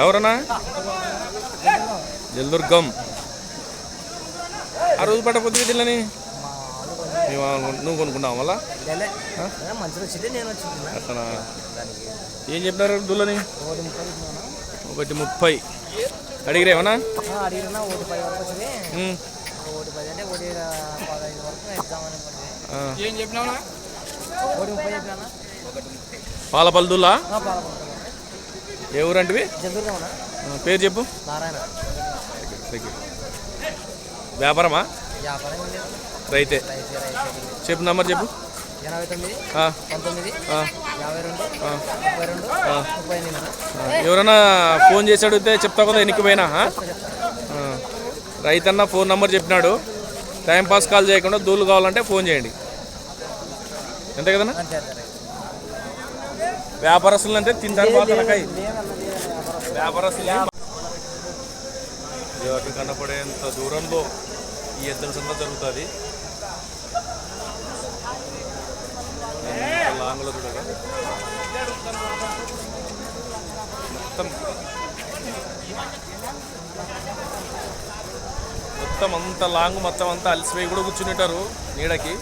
ఎవరన్నా? జల్దుర్గం ఆ రోజు పట్టకపోతే జిల్లని మేము నువ్వు కొనుక్కున్నావు మళ్ళా? అట్లా ఏం చెప్పినారు దుల్లని? ఒకటి ముప్పై. అడిగిరేమన్నా ఒకటి పది అంటే ఒకటి పదహైదు వరకు ఎగ్జామ్. ఒకటి ముప్పై చెప్పినా పాలకొండ ఏ ఊరంటివి? పేరు చెప్పు. నారాయణ. వ్యాపారమా? రైతే. చెప్పు నంబర్ చెప్పు. ఎనభై తొమ్మిది ఆ, పంతొమ్మిది ఆ, యాభై రెండు ఆ. ముప్పై రెండు ముప్పై ఎనిమిది. ఆ. ఎవరైనా ఫోన్ చేసి అడిగితే చెప్తావు కదా ఎన్నికి పోయినా ఆ? ఆ. రైతన్న ఫోన్ నంబర్ చెప్పినాడు. టైం పాస్ కాల్ చేయకుండా దూలు కావాలంటే ఫోన్ చేయండి. అంతే కదన్నా. వ్యాపారస్తులు అంటే తింటారు బాగా తలకాయ లేదన్న లేదన్న వ్యాపారం వ్యాపారస్తులు కనపడేంత దూరంలో ఈ ఎద్దుల సంత జరుగుతుంది. లాంగ్లో చూడగా మొత్తం మొత్తం అంత లాంగ్ మొత్తం అంతా అలసిపోయి కూడా కూర్చుంటారు నీడకి.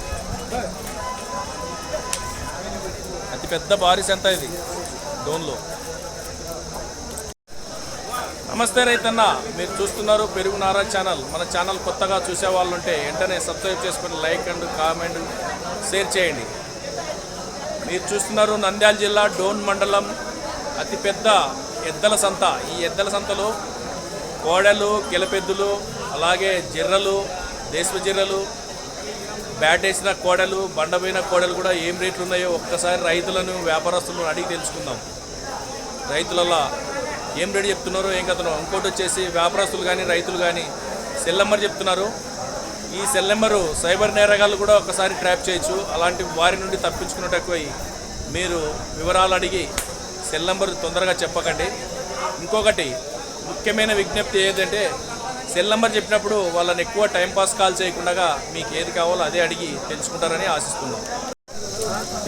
అతి పెద్ద భారీ ఎంత ఇది డోన్లో. నమస్తే రైతన్న మీరు చూస్తున్నారు పెరుగు నారా ఛానల్. మన ఛానల్ కొత్తగా చూసే వాళ్ళు ఉంటే వెంటనే సబ్స్క్రైబ్ చేసుకుని లైక్ అండ్ కామెంట్ షేర్ చేయండి. మీరు చూస్తున్నారు నంద్యాల జిల్లా డోన్ మండలం అతిపెద్ద ఎద్దల సంత. ఈ ఎద్దల సంతలో కోడలు కిలపెద్దులు అలాగే జిర్రలు దేశపు జిర్రలు బ్యాట్ వేసిన కోడలు బండపోయిన కోడలు కూడా ఏం రేట్లు ఉన్నాయో ఒక్కసారి రైతులను వ్యాపారస్తులను అడిగి తెలుసుకుందాం. రైతులలో ఏం రేటు చెప్తున్నారో ఏం కథనో. ఇంకోటి వచ్చేసి వ్యాపారస్తులు కానీ రైతులు కానీ సెల్ నెంబర్ చెప్తున్నారు. ఈ సెల్ నెంబరు సైబర్ నేరగాళ్ళు కూడా ఒకసారి ట్రాప్ చేయొచ్చు. అలాంటి వారి నుండి తప్పించుకున్నట్టుకు మీరు వివరాలు అడిగి సెల్ నెంబర్ తొందరగా చెప్పకండి. ఇంకొకటి ముఖ్యమైన విజ్ఞప్తి ఏంటంటే సెల్ నెంబర్ చెప్పినప్పుడు వాళ్ళని ఎక్కువ టైం పాస్ కాల్ చేయకుండా మీకు ఏది కావాలో అదే అడిగి తెలుసుకుంటారని ఆశిస్తున్నాం.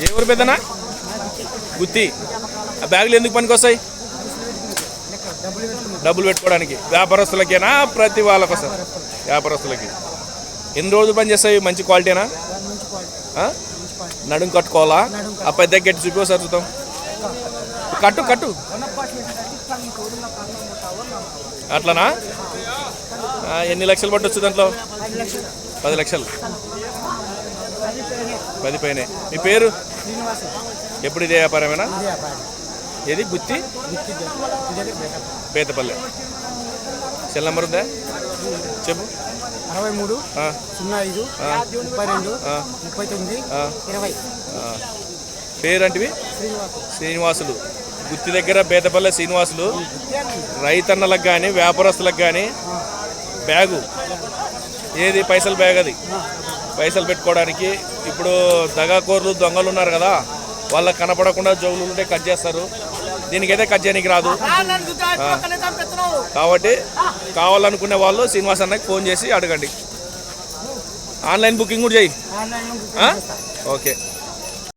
ఏ ఊరు పెద్దనా? గుత్తి. ఆ బ్యాగులు ఎందుకు పనికొస్తాయి? డబ్బులు పెట్టుకోవడానికి. వ్యాపారస్తులకేనా? ప్రతి వాళ్ళకి వస్తారు వ్యాపారస్తులకి. ఎన్ని రోజులు పని చేస్తాయి? మంచి క్వాలిటీనా? నడుం కట్టుకోవాలా? ఆ పెద్ద గట్టి చూపి సార్ చూద్దాం. కట్టు కట్టు. అట్లనా? ఎన్ని లక్షలు పట్టొచ్చు దాంట్లో? పది లక్షలు. పది పైన. మీ పేరు? ఎప్పుడు ఇదే వ్యాపారమేనా? ఏది? గుత్తి? పేతపల్లె సెల్ నెంబర్ ఉందా? చెప్పు. అరవై మూడు సున్నా ఐదు ముప్పై రెండు ముప్పై తొమ్మిది ఇరవై. పేరంటివి? శ్రీనివాసులు. గుత్తి దగ్గర బేతపల్లె శ్రీనివాసులు. రైతన్నలకు కానీ వ్యాపారస్తులకు కానీ బ్యాగు. ఏది? పైసలు బ్యాగ్ అది. పైసలు పెట్టుకోవడానికి ఇప్పుడు దగాకోర్లు దొంగలు ఉన్నారు కదా వాళ్ళకి కనపడకుండా జోగులు ఉంటే కట్ చేస్తారు. దీనికైతే కట్ చేయడానికి రాదు. కాబట్టి కావాలనుకునే వాళ్ళు శ్రీనివాస్ అన్నకి ఫోన్ చేసి అడగండి. ఆన్లైన్ బుకింగ్ కూడా చేయి? ఓకే.